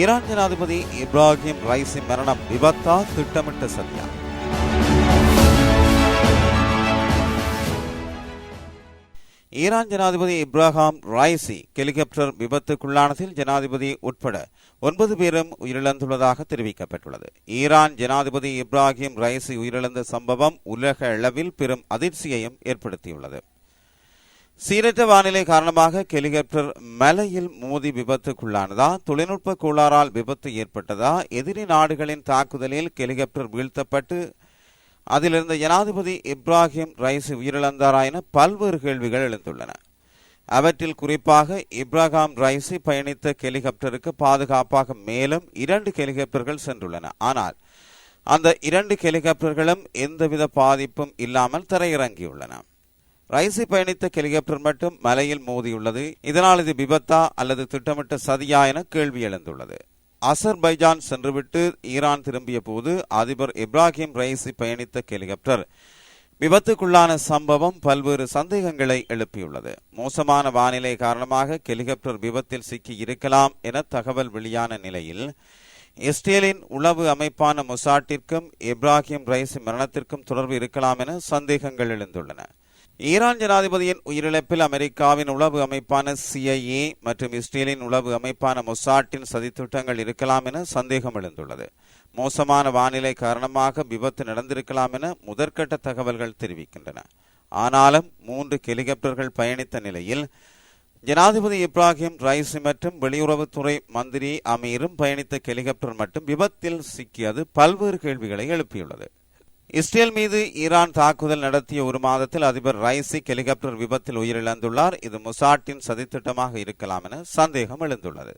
Iran ஜனாதிபதி Ebrahim Raisi மரணம் விபத்தா திட்டமிட்ட சதியா ஈரான் ஜனாதிபதி இப்ராஹாம் ராய்சி ஹெலிகாப்டர் விபத்துக்குள்ளானதில் ஜனாதிபதி உட்பட ஒன்பது பேரும் உயிரிழந்துள்ளதாக தெரிவிக்கப்பட்டுள்ளது. ஈரான் ஜனாதிபதி இப்ராஹிம் ரைசி உயிரிழந்த சம்பவம் உலக அளவில் பெரும் அதிர்ச்சியையும் ஏற்படுத்தியுள்ளது. சீரற்ற வானிலை காரணமாக ஹெலிகாப்டர் மலையில் மோதி விபத்துக்குள்ளானதா? தொழில்நுட்ப கோளாறால் விபத்து ஏற்பட்டதா? எதிரி நாடுகளின் தாக்குதலில் ஹெலிகாப்டர் வீழ்த்தப்பட்டு அதிலிருந்த ஜனாதிபதி இப்ராஹிம் ரைஸ் உயிரிழந்தாரா என பல்வேறு கேள்விகள் எழுந்துள்ளன. அவற்றில் குறிப்பாக இப்ராஹாம் ரைசி பயணித்த ஹெலிகாப்டருக்கு பாதுகாப்பாக மேலும் இரண்டு ஹெலிகாப்டர்கள் சென்றுள்ளன. ஆனால் அந்த இரண்டு ஹெலிகாப்டர்களும் எந்தவித பாதிப்பும் இல்லாமல் தரையிறங்கியுள்ளன. ரைசி பயணித்த ஹெலிகாப்டர் மட்டும் மலையில் மோதியுள்ளது. இதனால் இது விபத்தா அல்லது திட்டமிட்ட சதியா என கேள்வி எழுந்துள்ளது. அசர்பைஜான் சென்றுவிட்டு ஈரான் திரும்பிய போது அதிபர் இப்ராஹிம் ரயிசி பயணித்த ஹெலிகாப்டர் விபத்துக்குள்ளான சம்பவம் பல்வேறு சந்தேகங்களை எழுப்பியுள்ளது. மோசமான வானிலை காரணமாக ஹெலிகாப்டர் விபத்தில் சிக்கி இருக்கலாம் என தகவல் வெளியான நிலையில் இஸ்ரேலின் உளவு அமைப்பான மொசாட்டிற்கும் இப்ராஹிம் ரைசி மரணத்திற்கும் தொடர்பு இருக்கலாம் என சந்தேகங்கள் எழுந்துள்ளன. ஈரான் ஜனாதிபதியின் உயிரிழப்பில் அமெரிக்காவின் உளவு அமைப்பான சிஐஏ மற்றும் இஸ்ரேலின் உளவு அமைப்பான மொசாட்டின் சதித்திட்டங்கள் இருக்கலாம் என சந்தேகம் எழுந்துள்ளது. மோசமான வானிலை காரணமாக விபத்து நடந்திருக்கலாம் என முதற்கட்ட தகவல்கள் தெரிவிக்கின்றன. ஆனாலும் மூன்று ஹெலிகாப்டர்கள் பயணித்த நிலையில் ஜனாதிபதி இப்ராஹிம் ரைசி மற்றும் வெளியுறவுத்துறை மந்திரி அமீரும் பயணித்த ஹெலிகாப்டர் மட்டும் விபத்தில் சிக்கியது பல்வேறு கேள்விகளை எழுப்பியுள்ளது. இஸ்ரேல் மீது ஈரான் தாக்குதல் நடத்திய ஒரு மாதத்தில் அதிபர் ரைசி ஹெலிகாப்டர் விபத்தில் உயிரிழந்துள்ளார். இது முசாட்டின் சதித்திட்டமாக இருக்கலாம் என சந்தேகம் எழுந்துள்ளது.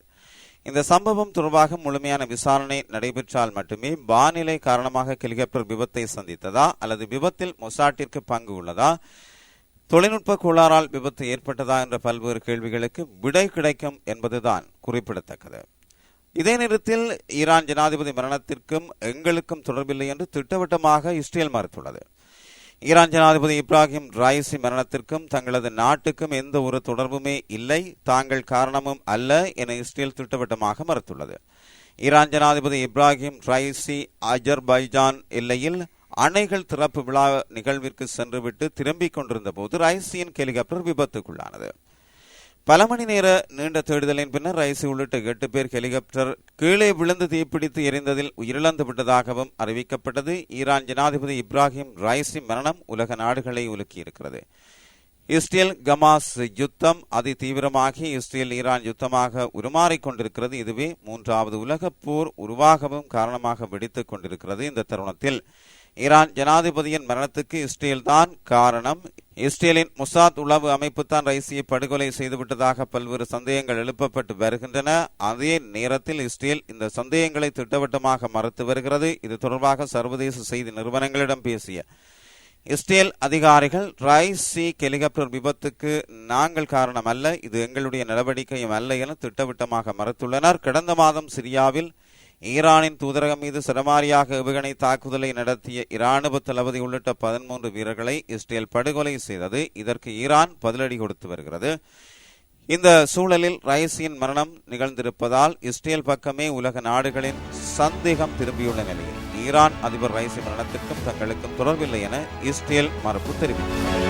இந்த சம்பவம் தொடர்பாக முழுமையான விசாரணை நடைபெற்றால் மட்டுமே வானிலை காரணமாக ஹெலிகாப்டர் விபத்தை சந்தித்ததா அல்லது விபத்தில் மொசாட்டிற்கு பங்கு உள்ளதா தொழில்நுட்ப கோளாறால் விபத்து ஏற்பட்டதா என்ற பல்வேறு கேள்விகளுக்கு விடை கிடைக்கும் என்பதுதான் குறிப்பிடத்தக்கது. இதே நேரத்தில் ஈரான் ஜனாதிபதி மரணத்திற்கும் எங்களுக்கும் தொடர்பில்லை என்று திட்டவட்டமாக இஸ்ரேல் மறுத்துள்ளது. ஈரான் ஜனாதிபதி இப்ராஹிம் ராய்சி மரணத்திற்கும் தங்களது நாட்டுக்கும் எந்த ஒரு தொடர்புமே இல்லை தாங்கள் காரணமும் அல்ல என இஸ்ரேல் திட்டவட்டமாக மறுத்துள்ளது. ஈரான் ஜனாதிபதி இப்ராஹிம் ராயிசி அஜர்பைஜான் எல்லையில் அணைகள் திறப்பு விழா நிகழ்விற்கு சென்றுவிட்டு திரும்பிக் கொண்டிருந்த போது ரைசியின் ஹெலிகாப்டர் விபத்துக்குள்ளானது. பல மணி நேர நீண்ட தேடுதலின் பின்னர் ரைசி உள்ளிட்ட எட்டு பேர் ஹெலிகாப்டர் கீழே விழுந்து தீப்பிடித்து எரிந்ததில் உயிரிழந்து விட்டதாகவும் அறிவிக்கப்பட்டது. ஈரான் ஜனாதிபதி இப்ராஹிம் ரைசி மரணம் உலக நாடுகளை உலுக்கியிருக்கிறது. இஸ்ரேல் கமாஸ் யுத்தம் அதி தீவிரமாகி இஸ்ரேல் ஈரான் யுத்தமாக உருமாறிக் கொண்டிருக்கிறது. இதுவே மூன்றாவது உலக போர் உருவாகவும் காரணமாக வெடித்துக் கொண்டிருக்கிறது. இந்த தருணத்தில் ஈரான் ஜனாதிபதியின் மரணத்துக்கு இஸ்ரேல் தான் காரணம். இஸ்ரேலின் முசாத் உளவு அமைப்பு தான் ரைசியை படுகொலை செய்துவிட்டதாக பல்வேறு சந்தேகங்கள் எழுப்பப்பட்டு வருகின்றன. அதே நேரத்தில் இஸ்ரேல் இந்த சந்தேகங்களை திட்டவட்டமாக மறுத்து வருகிறது. இது தொடர்பாக சர்வதேச செய்தி நிறுவனங்களிடம் பேசிய இஸ்ரேல் அதிகாரிகள் ரைசி ஹெலிகாப்டர் விபத்துக்கு நாங்கள் காரணம் அல்ல இது எங்களுடைய நடவடிக்கையும் அல்ல என திட்டவட்டமாக மறுத்துள்ளனர். கடந்த மாதம் சிரியாவில் ஈரானின் தூதரகம் மீது சரமாரியாக ஏவுகணை தாக்குதலை நடத்திய இராணுவ தளபதி உள்ளிட்ட பதிமூன்று வீரர்களை இஸ்ரேல் படுகொலை செய்தது. இதற்கு ஈரான் பதிலடி கொடுத்து வருகிறது. இந்த சூழலில் ரைசியின் மரணம் நிகழ்ந்திருப்பதால் இஸ்ரேல் பக்கமே உலக நாடுகளின் சந்தேகம் திரும்பியுள்ள நிலையில் ஈரான் அதிபர் ரைசி மரணத்திற்கும் தங்களுக்கும் தொடர்பில்லை என இஸ்ரேல் மறுப்பு தெரிவித்துள்ளது.